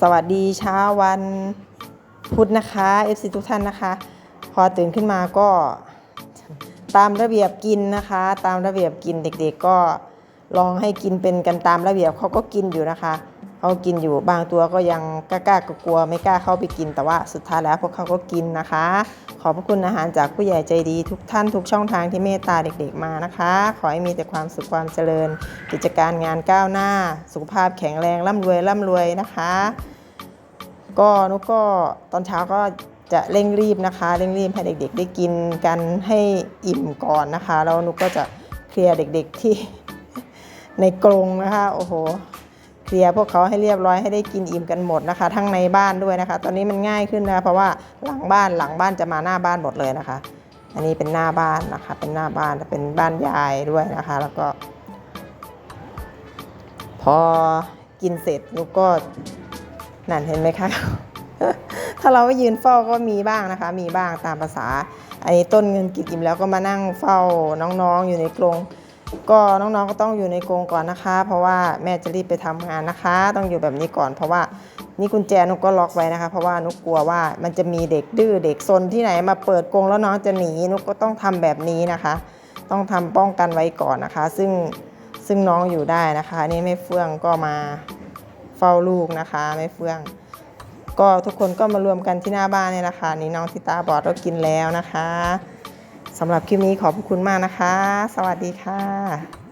สวัสดีเช้าวันพุธนะคะ FC ทุกท่านนะคะ พอตื่นขึ้นมาก็ตามระเบียบกินนะคะ ตามระเบียบกินเด็กๆก็ลองให้กินเป็นกันตามระเบียบเขาก็กินอยู่นะคะเขากินอยู่บางตัวก็ยังกล้ากลัวไม่กล้าเข้าไปกินแต่ว่าสุดท้ายแล้วพวกเขาก็กินนะคะ ขอบพระคุณอาหารจากผู้ใหญ่ใจดีทุกท่านทุกช่องทางที่เมตตาเด็กๆมานะคะ ขอให้มีแต่ความสุขความเจริญ กิจการงานก้าวหน้า สุขภาพแข็งแรงร่ำรวยร่ำรวยนะคะ ก็นุกก็ตอนเช้าก็จะเร่งรีบนะคะเร่งรีบให้เด็กๆ ได้กินกันให้อิ่มก่อนนะคะ แล้วนุกก็จะเคลียร์เด็กๆที่ในกรงนะคะโอ้โห เคลียร์พวกเขาให้เรียบร้อยให้ได้กินอิ่มกันหมดนะคะ ทั้งในบ้านด้วยนะคะ ตอนนี้มันง่ายขึ้นนะเพราะว่าหลังบ้านหลังบ้านจะมาหน้าบ้านหมดเลยนะคะ อันนี้เป็นหน้าบ้านนะคะ เป็นหน้าบ้านเป็นบ้านยายด้วยนะคะ แล้วก็ พอกินเสร็จนุกก็นั่นเห็นไหมคะถ้าเราไม่ยืนเฝ้าก็มีบ้างนะคะ มีบ้างตามภาษาอันนี้ต้นเงินกินอิ่มแล้วก็มานั่งเฝ้าน้องๆอยู่ในกรง ก็น้องๆก็ต้องอยู่ในกรงก่อนนะคะ เพราะว่าแม่จะรีบไปทำงานนะคะ ต้องอยู่แบบนี้ก่อน เพราะว่านี่กุญแจนุกก็ล็อกไว้นะคะ เพราะว่านุกกลัวว่ามันจะมีเด็กดื้อเด็กซนที่ไหนมาเปิดกรงแล้วน้องจะหนีนุกก็ต้องทำแบบนี้นะคะ ต้องทำป้องกันไว้ก่อนนะคะ ซึ่งซึ่งน้องอยู่ได้นะคะนี่แม่เฟื่องก็มาเฝ้าลูกนะคะ ไม่เฟื่อง ก็ทุกคนก็มารวมกันที่หน้าบ้านเนี่ยแหละคะนี่น้องที่ตาบอดก็กินแล้วนะคะ สำหรับคลิปนี้ขอบคุณมากนะคะ สวัสดีค่ะ